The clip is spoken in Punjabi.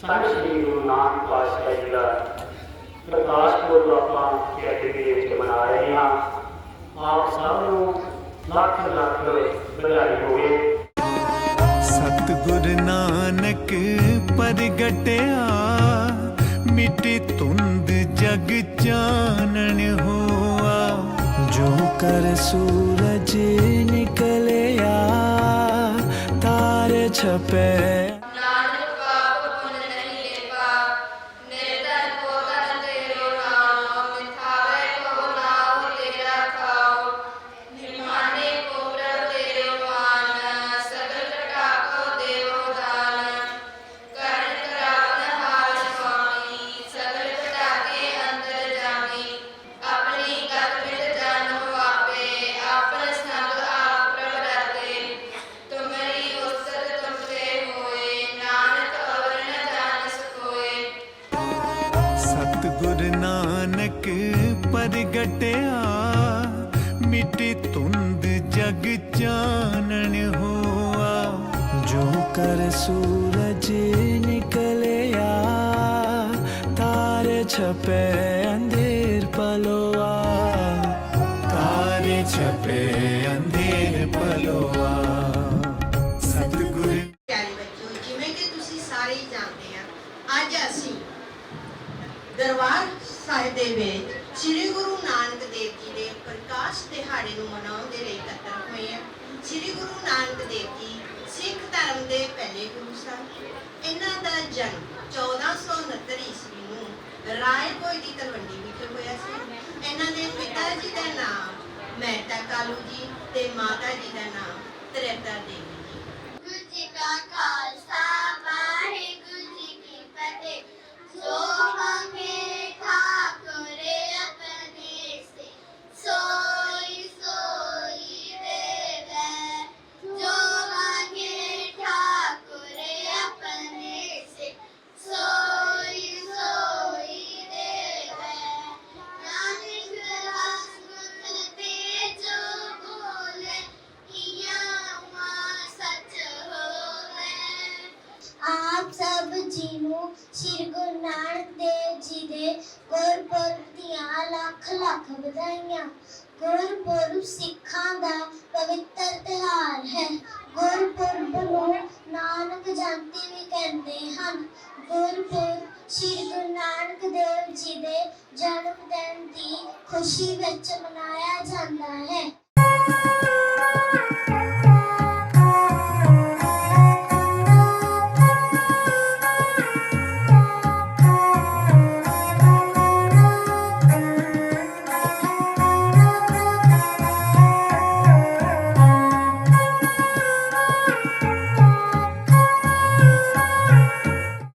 ਸੰਤ ਸ੍ਰੀ ਗੁਰੂ ਨਾਨਕ ਪਾਤਸ਼ਾਹ ਜੀ ਦਾ। ਪ੍ਰਕਾਸ਼ ਪੁਰਬ ਆਪਾਂ ਜਗਤ ਦੇ ਵਿੱਚ ਮਨਾ ਰਹੇ ਹਾਂ। ਆਪ ਸਭ ਨੂੰ ਲੱਖ ਲੱਖ ਵਧਾਈ ਹੋਵੇ। ਸਤਿਗੁਰ ਨਾਨਕ ਪ੍ਰਗਟਿਆ, ਮਿੱਟੀ ਧੁੰਦ ਜਗ ਚਾਨਣ ਹੋਆ। ਜੋ ਕਰ ਸੂਰਜ ਤਾਰੇ ਨਾਨਕ ਪ੍ਰਗਟਿਆ ਮਿੱਟੀ ਧੁੰਦ ਜਗ ਚਾਨਣ ਹੋਆ। ਜੋ ਕਰ ਸੂਰਜ ਨਿਕਲਿਆ ਤਾਰੇ ਛਪੇ ਅੰਧੇਰ ਪਲੋਆ। ਤਾਰੇ ਛਪੇ ਅੰਧੇਰ ਪਲੋਆ। ਸਤਿਗੁਰ ਪਿਆਰੇ ਬੱਚਿਓ ਜਿਵੇਂ ਕਿ ਤੁਸੀਂ ਸਾਰੇ ਹੀ ਜਾਣਦੇ ਆ ਅੱਜ ਅਸੀਂ ਦਰਬਾਰ ਸਾਹਿਬ ਦੇ ਵਿੱਚ ਸ੍ਰੀ ਗੁਰੂ ਨਾਨਕ ਦੇਵ ਜੀ ਦੇ ਪ੍ਰਕਾਸ਼ ਦਿਹਾੜੇ ਨੂੰ ਮਨਾਉਣ ਦੇ ਲਈ ਇਕੱਤਰ ਹੋਏ ਆ। ਸ੍ਰੀ ਗੁਰੂ ਨਾਨਕ ਦੇਵ ਜੀ ਸਿੱਖ ਧਰਮ ਦੇ ਪਹਿਲੇ ਗੁਰੂ ਸਨ। ਇਹਨਾਂ ਦਾ ਜਨਮ 1469 ਈਸਵੀ ਨੂੰ ਰਾਏਪੁਰ ਦੀ ਤਲਵੰਡੀ ਵਿਖੇ ਹੋਇਆ ਸੀ। ਇਹਨਾਂ ਦੇ ਪਿਤਾ ਜੀ ਦਾ ਨਾਮ ਮਹਿਤਾ ਕਾਲੂ ਜੀ ਤੇ ਮਾਤਾ ਜੀ ਦਾ ਨਾਮ ਤ੍ਰਿਪਤਾ ਦੇਵੀ ਆਪ ਸਭ ਜੀ ਨੂੰ ਸ੍ਰੀ ਗੁਰੂ ਨਾਨਕ ਦੇਵ ਜੀ ਦੇ ਗੁਰਪੁਰਬ ਦੀਆਂ ਲੱਖ ਲੱਖ ਵਧਾਈਆਂ। ਗੁਰਪੁਰਬ ਸਿੱਖਾਂ ਦਾ ਪਵਿੱਤਰ ਤਿਉਹਾਰ ਹੈ। ਗੁਰਪੁਰਬ ਨੂੰ ਨਾਨਕ ਜਯੰਤੀ ਵੀ ਕਹਿੰਦੇ ਹਨ। ਗੁਰਪੁਰਬ ਸ੍ਰੀ ਗੁਰੂ ਨਾਨਕ ਦੇਵ ਜੀ ਦੇ ਜਨਮ ਦਿਨ ਦੀ ਖੁਸ਼ੀ ਵਿੱਚ ਮਨਾਇਆ ਜਾਂਦਾ ਹੈ।